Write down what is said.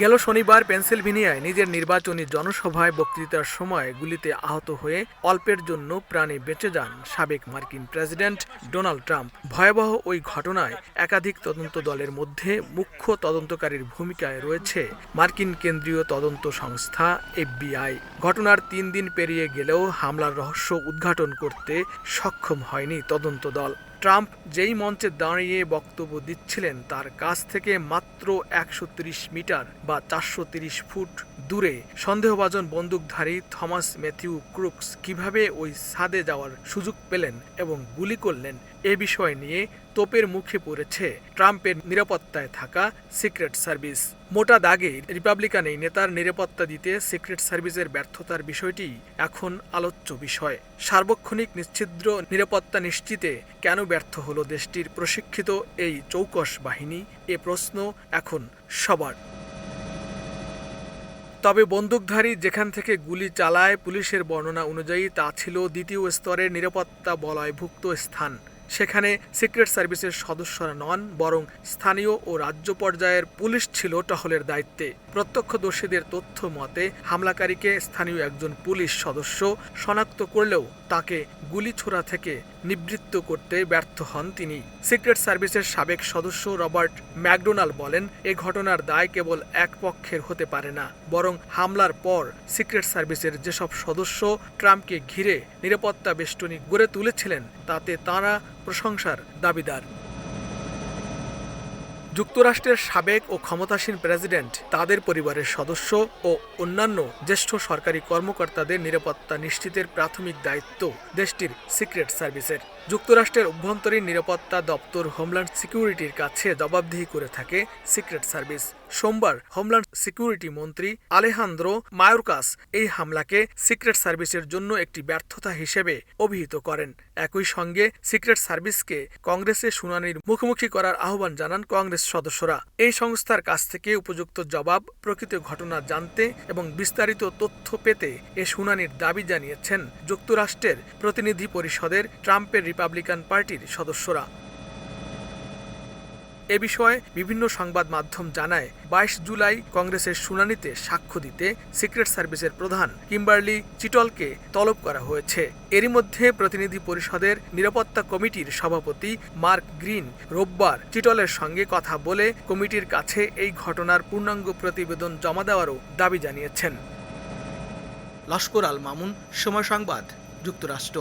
গেল শনিবার পেনসিলভেনিয়ায় নিজের নির্বাচনী জনসভায় বক্তৃতার সময় গুলিতে আহত হয়ে অল্পের জন্য প্রাণে বেঁচে যান সাবেক মার্কিন প্রেসিডেন্ট ডোনাল্ড ট্রাম্প। ভয়াবহ ওই ঘটনায় একাধিক তদন্ত দলের মধ্যে মুখ্য তদন্তকারীর ভূমিকায় রয়েছে মার্কিন কেন্দ্রীয় তদন্ত সংস্থা এফবিআই। ঘটনার তিন দিন পেরিয়ে গেলেও হামলার রহস্য উদ্ঘাটন করতে সক্ষম হয়নি তদন্ত দল। ট্রাম্প যেই মঞ্চে দাঁড়িয়ে বক্তব্য দিচ্ছিলেন, তার কাছ থেকে মাত্র একশো ত্রিশ মিটার বা চারশো ফুট দূরে। সন্দেহভাজন বন্দুকধারী থমাস ম্যাথিউ ক্রুকস কীভাবে ওই ছাদে যাওয়ার সুযোগ পেলেন এবং গুলি করলেন, এ বিষয় নিয়ে তোপের মুখে পড়েছে ট্রাম্পের নিরাপত্তায় থাকা সিক্রেট সার্ভিস। মোটা দাগে রিপাবলিকান এই নেতার নিরাপত্তা দিতে সিক্রেট সার্ভিসের ব্যর্থতার বিষয়টি এখন আলোচ্য বিষয়। সার্বক্ষণিক নিশ্ছিদ্র নিরাপত্তা নিশ্চিতে কেন ব্যর্থ হলো দেশটির প্রশিক্ষিত এই চৌকস বাহিনী? এ প্রশ্ন এখন সবার। তবে বন্দুকধারী যেখান থেকে গুলি চালায়, পুলিশের বর্ণনা অনুযায়ী তা ছিল দ্বিতীয় স্তরের নিরাপত্তা বলয়ভুক্ত স্থান। সেখানে সিক্রেট সার্ভিসের সদস্যরা নন বরং স্থানীয় ও রাজ্য পর্যায়ের পুলিশ ছিল টহলের দায়িত্বে। প্রত্যক্ষদর্শীদের তথ্য মতে, হামলাকারীকে স্থানীয় একজন পুলিশ সদস্য শনাক্ত করলেও তাকে গুলি ছোড়া থেকে নিবৃত্ত করতে ব্যর্থ হন তিনি। সিক্রেট সার্ভিসের সাবেক সদস্য রবার্ট ম্যাকডোনাল্ড বলেন, এ ঘটনার দায় কেবল এক পক্ষের হতে পারে না, বরং হামলার পর সিক্রেট সার্ভিসের যেসব সদস্য ট্রাম্পকে ঘিরে নিরাপত্তা বেষ্টনী গড়ে তুলেছিলেন, তাতে তাঁরা প্রশংসার দাবিদার। যুক্তরাষ্ট্রের সাবেক ও ক্ষমতাসীন প্রেসিডেন্ট, তাদের পরিবারের সদস্য ও অন্যান্য জ্যেষ্ঠ সরকারি কর্মকর্তাদের নিরাপত্তা নিশ্চিতের প্রাথমিক দায়িত্ব দেশটির সিক্রেট সার্ভিসের। যুক্তরাষ্ট্রের অভ্যন্তরীণ নিরাপত্তা দপ্তর হোমল্যান্ড সিকিউরিটির কাছে জবাবদিহি করে থাকে সিক্রেট সার্ভিস। সোমবার হোমল্যান্ড সিকিউরিটি মন্ত্রী আলেহান্দ্রো মায়োরকাস এই হামলাকে সিক্রেট সার্ভিসের জন্য একটি ব্যর্থতা হিসেবে অভিহিত করেন। একই সঙ্গে সিক্রেট সার্ভিসকে কংগ্রেসে শুনানির মুখোমুখি করার আহ্বান জানান কংগ্রেস সদস্যরা। এই সংস্থার কাছ থেকে উপযুক্ত জবাব, প্রকৃত ঘটনা জানতে এবং বিস্তারিত তথ্য পেতে এ শুনানির দাবি জানিয়েছেন যুক্তরাষ্ট্রের প্রতিনিধি পরিষদের ট্রাম্পের রিপাবলিকান পার্টির সদস্যরা। এ বিষয়ে বিভিন্ন সংবাদ মাধ্যম জানায়। বাইশ জুলাই কংগ্রেসের শুনানিতে সাক্ষ্য দিতে সিক্রেট সার্ভিসের প্রধান কিম্বার্লি চিটলকে তলব করা হয়েছে। এরই মধ্যে প্রতিনিধি পরিষদের নিরাপত্তা কমিটির সভাপতি মার্ক গ্রিন রোববার চিটলের সঙ্গে কথা বলে কমিটির কাছে এই ঘটনার পূর্ণাঙ্গ প্রতিবেদন জমা দেওয়ারও দাবি জানিয়েছেন। লস্কর আল মামুন, সময় সংবাদ, যুক্তরাষ্ট্র।